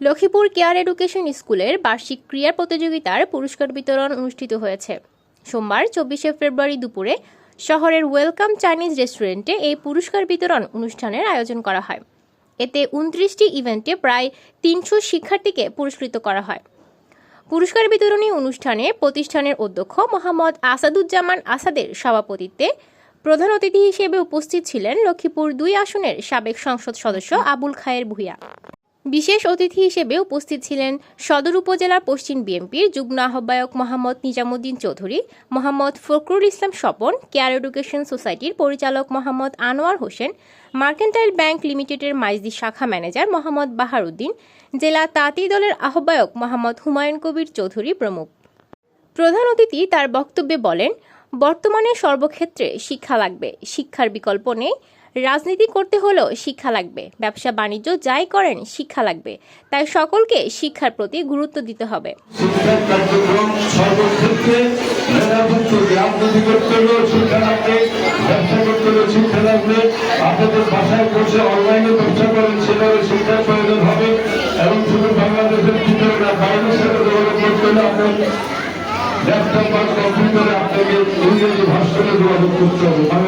Lakshmipur care education স্কুলের বার্ষিক ক্রীড়া প্রতিযোগিতার পুরস্কার বিতরণ অনুষ্ঠিত হয়েছে। সোমবার, চব্বিশে ফেব্রুয়ারি দুপুরে শহরের ওয়েলকাম চাইনিজ রেস্টুরেন্টে এই পুরস্কার বিতরণ অনুষ্ঠানের আয়োজন করা হয়। এতে উনত্রিশটি ইভেন্টে প্রায় তিনশো শিক্ষার্থীকে পুরস্কৃত করা হয়। পুরস্কার বিতরণী অনুষ্ঠানে প্রতিষ্ঠানের অধ্যক্ষ মোহাম্মদ আসাদুজ্জামান আসাদের সভাপতিত্বে প্রধান অতিথি হিসেবে উপস্থিত ছিলেন লক্ষ্মীপুর দুই আসনের সাবেক সংসদ সদস্য আবুল খায়ের ভূঁইয়া। বিশেষ অতিথি হিসেবে উপস্থিত ছিলেন সদর উপজেলার পশ্চিম বিএনপির যুগ্ম আহ্বায়ক মোহাম্মদ নিজামুদ্দিন চৌধুরী, মোহাম্মদ ফখরুল ইসলাম স্বপন, কেয়ার এডুকেশন সোসাইটির পরিচালক মোহাম্মদ আনোয়ার হোসেন, মার্কেন্টাইল ব্যাংক লিমিটেডের মাইজদি শাখা ম্যানেজার মোহাম্মদ বাহারুদ্দিন, জেলা তাঁতি দলের আহ্বায়ক মোহাম্মদ হুমায়ুন কবির চৌধুরী প্রমুখ। প্রধান অতিথি তার বক্তব্যে বলেন, বর্তমানে সর্বক্ষেত্রে শিক্ষা লাগবে, শিক্ষার বিকল্প নেই রাজনীতি করতে হলেও শিক্ষা লাগবে। ব্যবসা বাণিজ্য যাই করেন, শিক্ষা লাগবে। তাই সকলকে শিক্ষার প্রতি গুরুত্ব দিতে হবে। ল্যাপটপ কম্পিউটারে আপনাকে ইংরেজি ভাষণে যোগাযোগ করতে হবে।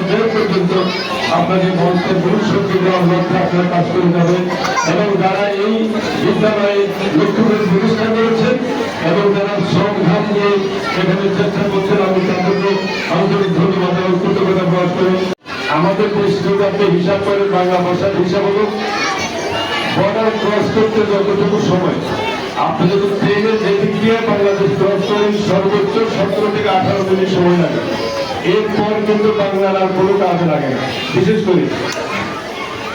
আপনাদের মনকে ভবিষ্যৎকে দেওয়ার লক্ষ্যে আপনারা কাজ করে যাবেন এবং যারা এই বিদ্যালয়ে লক্ষ্যের প্রতিষ্ঠা করেছেন এবং যারা সংঘাত নিয়ে এখানে চেষ্টা করছেন, আমি তাদেরকে আন্তরিক ধন্যবাদ এবং কৃতজ্ঞতা প্রকাশ করি। আমাদের দেশ যদি আপনি হিসাব করেন বাংলা ভাষার হিসাব হলো বর্ডার ক্রস করতে যতটুকু সময়। আপনি যদি ট্রেনের যেদিক দিয়ে বাংলাদেশ ক্রস করেন, সর্বোচ্চ সতেরো থেকে আঠারো মিনিট সময় লাগে। এরপর কিন্তু বাংলার আর কোনো কাজে লাগে না, বিশেষ করে।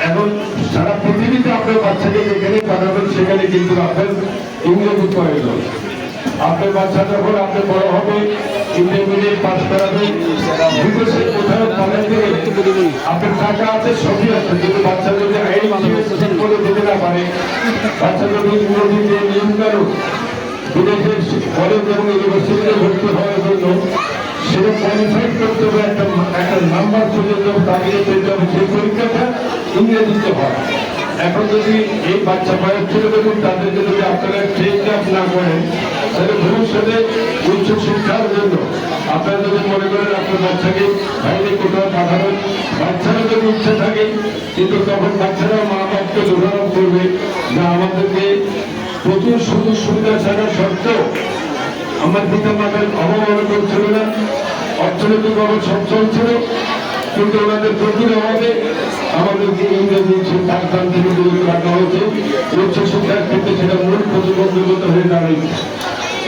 এখন সারা পৃথিবীতে আপনার বাচ্চাকে যেখানে পাঠাবেন, সেখানে কিন্তু আপনার ইংরেজি প্রয়োজন আপনার বাচ্চা যখন আপনি বড় হবে ইন্টারমিডিয়েট পাস করাবে, বিদেশে কোথাও আপনার টাকা আছে, সবই আছে। কিন্তু বাচ্চা যদি আইন করে দিতে না পারে, বাচ্চা যদি নিয়ম কেন বিদেশের কলেজ এবং ইউনিভার্সিটিতে ভর্তি হওয়ার জন্য সেটা কোয়ালিফাইড করতে হবে একটা নাম্বার পর্যন্ত দাঁড়িয়ে পেতে হবে সেই পরীক্ষাটা ইংরেজিতে হয় এখন যদি এই বাচ্চা বয়স ছেলে দেখুন তাদেরকে যদি আপনারা ট্রেন আপ না করেন, তাহলে ভবিষ্যতে উচ্চ শিক্ষার জন্য আপনারা যদি মনে করেন আপনার বাচ্চাকে বাইরে কোথাও পাঠাবেন বাচ্চারা যদি ইচ্ছে থাকে, কিন্তু তখন বাচ্চারা মা বাপকে দোষারোপ করবে। না, আমাদেরকে প্রচুর সুযোগ সুবিধা ছাড়া সত্ত্বেও আমার পিতা মাতার অভাব অনটন ছিল না অর্থনৈতিক অভাব সচ্ছল ছিল, কিন্তু ওনাদের প্রচুর অভাবে আমাদেরকে ইংরেজি পাঠদান রাখা হয়েছে উচ্চ শিক্ষার ক্ষেত্রে সেটা মূল প্রতিবন্ধকতা হয়ে দাঁড়ায়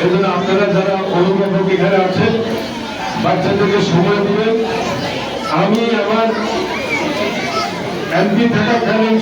এজন্য আপনারা যারা অভিভাবক এখানে আছেন, বাচ্চাদেরকে সময় দিবেন। আমি আমার এমপি থাকাকালীন